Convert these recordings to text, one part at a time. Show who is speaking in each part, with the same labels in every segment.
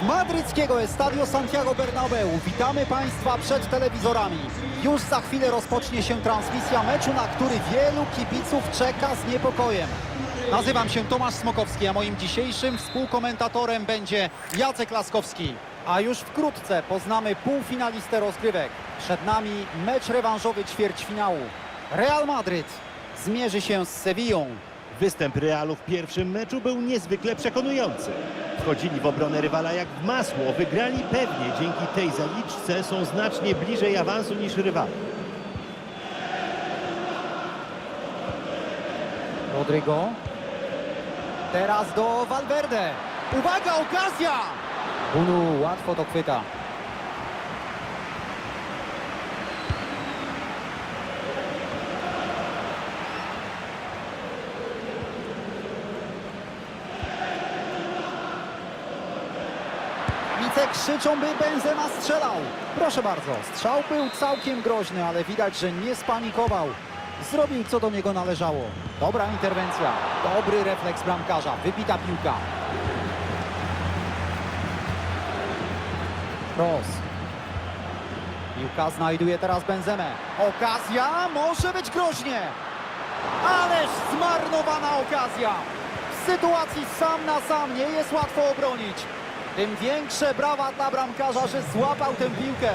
Speaker 1: Z madryckiego Estadio Santiago Bernabeu witamy Państwa przed telewizorami. Już za chwilę rozpocznie się transmisja meczu, na który wielu kibiców czeka z niepokojem. Nazywam się Tomasz Smokowski, a moim dzisiejszym współkomentatorem będzie Jacek Laskowski. A już wkrótce poznamy półfinalistę rozgrywek. Przed nami mecz rewanżowy ćwierćfinału. Real Madryt zmierzy się z Sewillą.
Speaker 2: Występ Realu w pierwszym meczu był niezwykle przekonujący. Wchodzili w obronę rywala jak w masło, wygrali pewnie. Dzięki tej zaliczce są znacznie bliżej awansu niż rywal.
Speaker 1: Rodrygo. Teraz do Valverde. Uwaga, okazja! Bunu łatwo to chwyta. Kibice krzyczą, by Benzema strzelał. Proszę bardzo, strzał był całkiem groźny, ale widać, że nie spanikował. Zrobił, co do niego należało. Dobra interwencja, dobry refleks bramkarza, wybita piłka. Cross. Piłka znajduje teraz Benzemę. Okazja może być groźnie. Ależ zmarnowana okazja. W sytuacji sam na sam nie jest łatwo obronić. Tym większe brawa dla bramkarza, że złapał tę piłkę.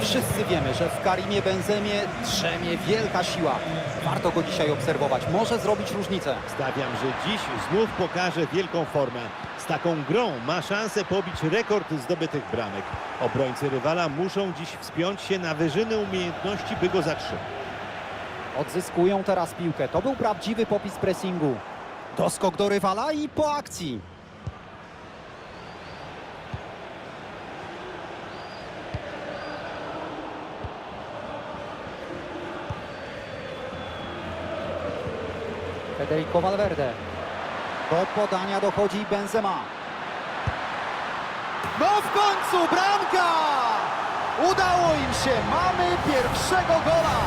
Speaker 1: Wszyscy wiemy, że w Karimie Benzemie drzemie wielka siła. Warto go dzisiaj obserwować. Może zrobić różnicę.
Speaker 2: Stawiam, że dziś znów pokaże wielką formę. Z taką grą ma szansę pobić rekord zdobytych bramek. Obrońcy rywala muszą dziś wspiąć się na wyżyny umiejętności, by go zatrzymać.
Speaker 1: Odzyskują teraz piłkę. To był prawdziwy popis pressingu. Doskok do rywala i po akcji. Federico Valverde. Do podania dochodzi Benzema. No w końcu bramka! Udało im się. Mamy pierwszego gola.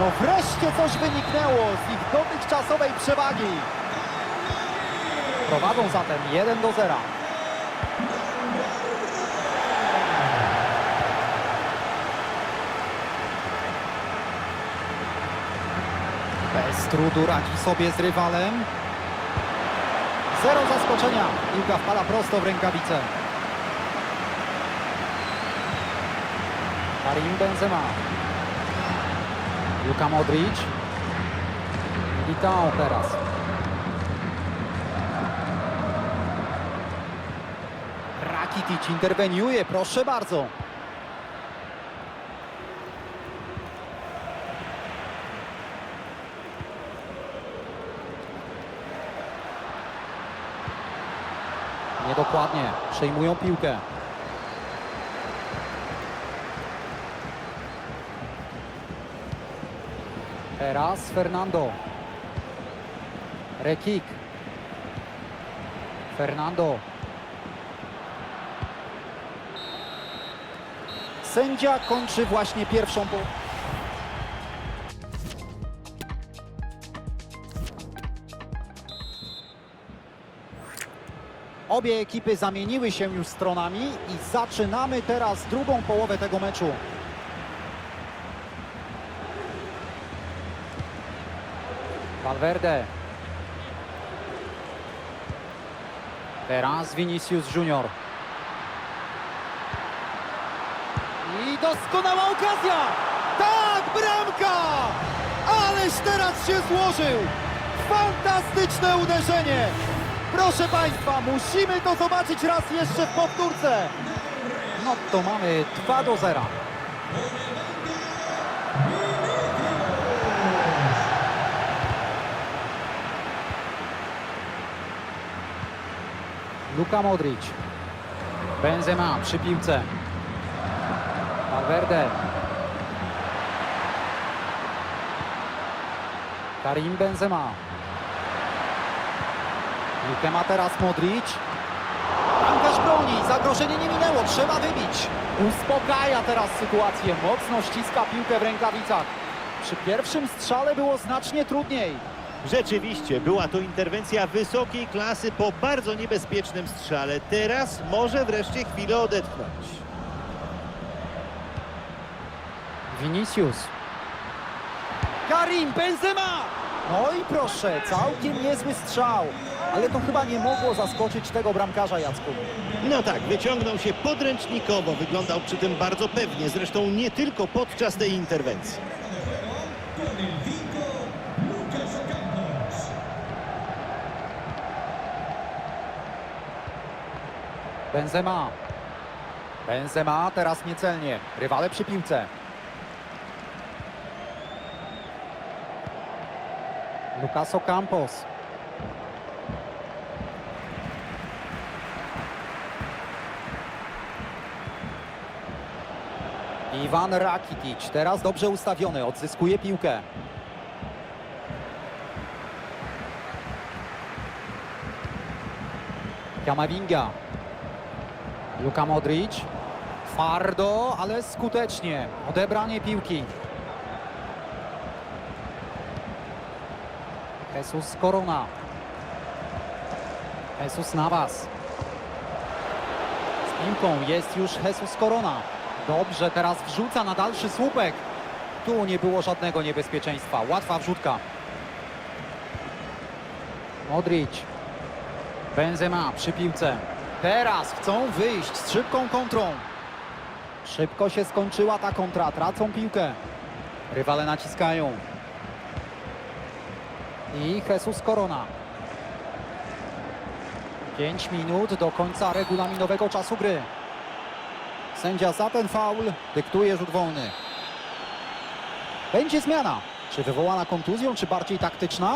Speaker 1: No wreszcie coś wyniknęło z ich dotychczasowej przewagi. Prowadzą zatem 1 do 0. Bez trudu radzi sobie z rywalem. Zero zaskoczenia. Piłka wpala prosto w rękawice. Karim Benzema. Luka Modric. Militao teraz. Rakitic interweniuje, proszę bardzo. Niedokładnie, przejmują piłkę. Teraz Fernando. Rekik. Fernando. Sędzia kończy właśnie pierwszą po... Obie ekipy zamieniły się już stronami i zaczynamy teraz drugą połowę tego meczu. Valverde. Teraz Vinicius Junior. I doskonała okazja! Tak, bramka! Ależ teraz się złożył! Fantastyczne uderzenie! Proszę Państwa, musimy to zobaczyć raz jeszcze w powtórce. No to mamy 2 do 0. Luka Modric. Benzema przy piłce. Valverde. Karim Benzema. Piłkę ma teraz Modric. Bramkarz broni, zagrożenie nie minęło, trzeba wybić. Uspokaja teraz sytuację, mocno ściska piłkę w rękawicach. Przy pierwszym strzale było znacznie trudniej.
Speaker 2: Rzeczywiście, była to interwencja wysokiej klasy po bardzo niebezpiecznym strzale. Teraz może wreszcie chwilę odetchnąć.
Speaker 1: Vinicius. Karim Benzema! No i proszę, całkiem niezły strzał. Ale to chyba nie mogło zaskoczyć tego bramkarza Jacku.
Speaker 2: No tak, wyciągnął się podręcznikowo, wyglądał przy tym bardzo pewnie, zresztą nie tylko podczas tej interwencji.
Speaker 1: Benzema. Benzema teraz niecelnie. Rywale przy piłce. Lucas Ocampos. Iwan Rakitic, teraz dobrze ustawiony, odzyskuje piłkę. Kamavinga. Luka Modric. Twardo, ale skutecznie. Odebranie piłki. Jesus Corona. Jesus Navas. Z piłką jest już Jesus Corona. Dobrze, teraz wrzuca na dalszy słupek. Tu nie było żadnego niebezpieczeństwa. Łatwa wrzutka. Modric. Benzema przy piłce. Teraz chcą wyjść z szybką kontrą. Szybko się skończyła ta kontra. Tracą piłkę. Rywale naciskają. I Jesus Corona. 5 minut do końca regulaminowego czasu gry. Sędzia za ten faul dyktuje rzut wolny. Będzie zmiana. Czy wywołana kontuzją, czy bardziej taktyczna?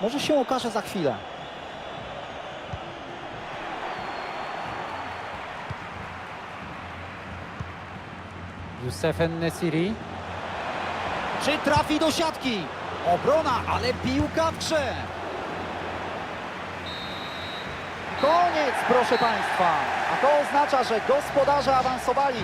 Speaker 1: Może się okaże za chwilę. Youssef Nesiri. Czy trafi do siatki? Obrona, ale piłka w grze. Koniec, proszę Państwa. A to oznacza, że gospodarze awansowali.